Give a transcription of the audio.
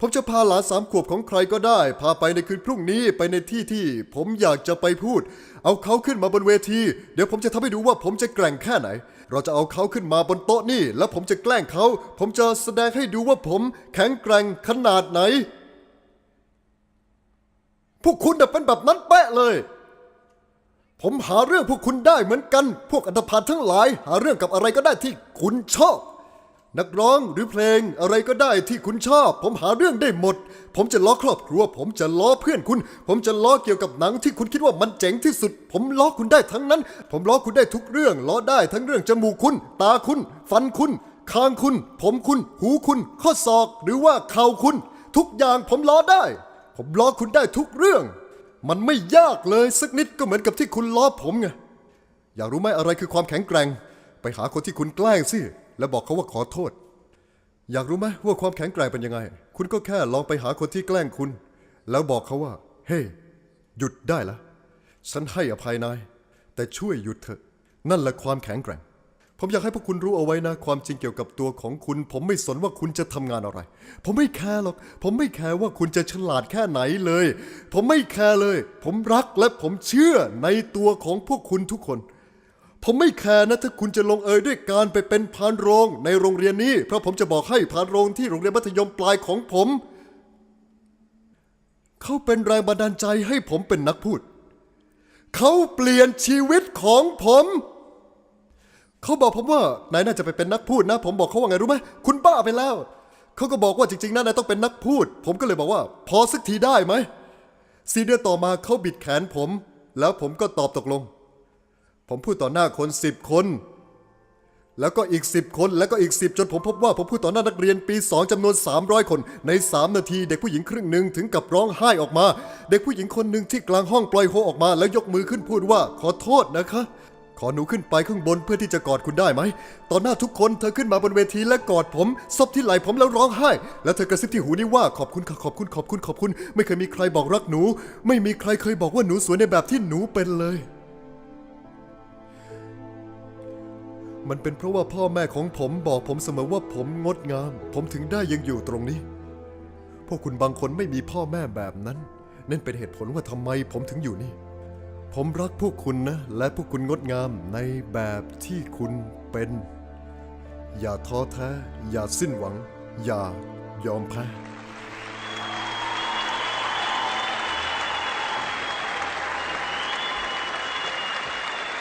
ผมจะพาหลานสามขวบของใครก็ได้ พาไปในคืนพรุ่งนี้ไปในที่ที่ ผมอยากจะไปพูด เอาเขาขึ้นมาบนเวที เดี๋ยวผมจะทำให้ดูว่าผมจะแกร่งแค่ไหน เราจะเอาเขาขึ้นมาบนโต๊ะนี่ แล้วผมจะแกล้งเขา ผมจะแสดงให้ดูว่าผมแข็งแกร่งขนาดไหน พวกคุณน่ะเป็นแบบนั้นแปะเลย ผมหาเรื่องพวกคุณได้เหมือนกัน พวกอันธพาลทั้งหลาย หาเรื่องกับอะไรก็ได้ที่คุณชอบ นักร้องหรือเพลงอะไรก็ได้ที่คุณชอบ ผมหาเรื่องได้หมด ผมจะล้อครอบครัว ผมจะล้อเพื่อนคุณ ผมจะล้อเกี่ยวกับหนังที่คุณคิดว่ามันเจ๋งที่สุด ผมล้อคุณได้ทั้งนั้น ผมล้อคุณได้ทุกเรื่อง ล้อได้ทั้งเรื่องจมูกคุณ ตาคุณ ฟันคุณ คางคุณ ผมคุณ หูคุณ ข้อศอก หรือว่าเข่าคุณ ทุกอย่างผมล้อได้ ผมล้อคุณได้ทุกเรื่อง มันไม่ยากเลยสักนิดก็เหมือนกับที่คุณล้อผมไงอยากรู้ไหมอะไรคือความแข็งแกร่ง ไปหาคนที่คุณแกล้งสิ แล้วบอกเขาว่าขอโทษ อยากรู้ไหมว่าความแข็งแกร่งเป็นยังไง คุณก็แค่ลองไปหาคนที่แกล้งคุณ แล้วบอกเขาว่า เฮ้หยุดได้ละฉันให้อภัยนาย แต่ช่วยหยุดเถอะ นั่นแหละความแข็งแกร่ง ผมอยากให้พวกคุณรู้เอาไว้นะ ความจริงเกี่ยวกับตัวของคุณ ผมไม่สนว่าคุณจะทำงานอะไร ผมไม่แคร์หรอก ผมไม่แคร์ว่าคุณจะฉลาดแค่ไหนเลย ผมไม่แคร์เลย ผมรักและผมเชื่อในตัวของพวกคุณทุกคน ผมไม่แคร์นะถ้าคุณจะลงเอยด้วยการไปเป็นพานโรงในโรงเรียนนี้ เพราะผมจะบอกให้พานโรงที่โรงเรียนมัธยมปลายของผม เขาเป็นแรงบันดาลใจให้ผมเป็นนักพูด เขาเปลี่ยนชีวิตของผม เขาบอกผมว่านายน่าจะไปเป็นนักพูดนะ ผมบอกเขาว่าไงรู้ไหมคุณบ้าไปแล้ว เขาก็บอกว่าจริงๆนะนายต้องเป็นนักพูด ผมก็เลยบอกว่า พอสักทีได้ไหมสี่เดือนต่อมาเขาบิดแขนผม แล้วผมก็ตอบตกลง ผมพูดต่อหน้าคนสิบคน แล้วก็อีก10คน แล้วก็อีก10จนผมพบว่าผมพูดต่อหน้านักเรียนปี2จำนวน 300 คน ใน 3 นาที เด็กผู้หญิงครึ่งหนึ่งถึงกับร้องไห้ออกมา เด็กผู้หญิงคนหนึ่งที่กลางห้องปล่อยโฮออกมา แล้วยกมือขึ้นพูดว่าขอโทษนะคะ ขอหนูขึ้นไปข้างบนเพื่อที่จะกอดคุณได้ไหมต่อหน้าทุกคนเธอขึ้นมาบนเวทีและกอดผมซบที่ไหล่ผมแล้วร้องไห้ แล้วเธอกระซิบที่หูนี่ว่าขอบคุณค่ะขอบคุณขอบคุณขอบคุณ ไม่เคยมีใครบอกรักหนู ไม่มีใครเคยบอกว่าหนูสวยในแบบที่หนูเป็นเลย มันเป็นเพราะว่าพ่อแม่ของผมบอกผมเสมอว่าผมงดงาม ผมถึงได้ยังอยู่ตรงนี้ พวกคุณบางคนไม่มีพ่อแม่แบบนั้น นั่นเป็นเหตุผลว่าทำไมผมถึงอยู่นี่ ผมรักพวกคุณนะ และพวกคุณงดงามในแบบที่คุณเป็น อย่าท้อแท้ อย่าสิ้นหวัง อย่ายอมแพ้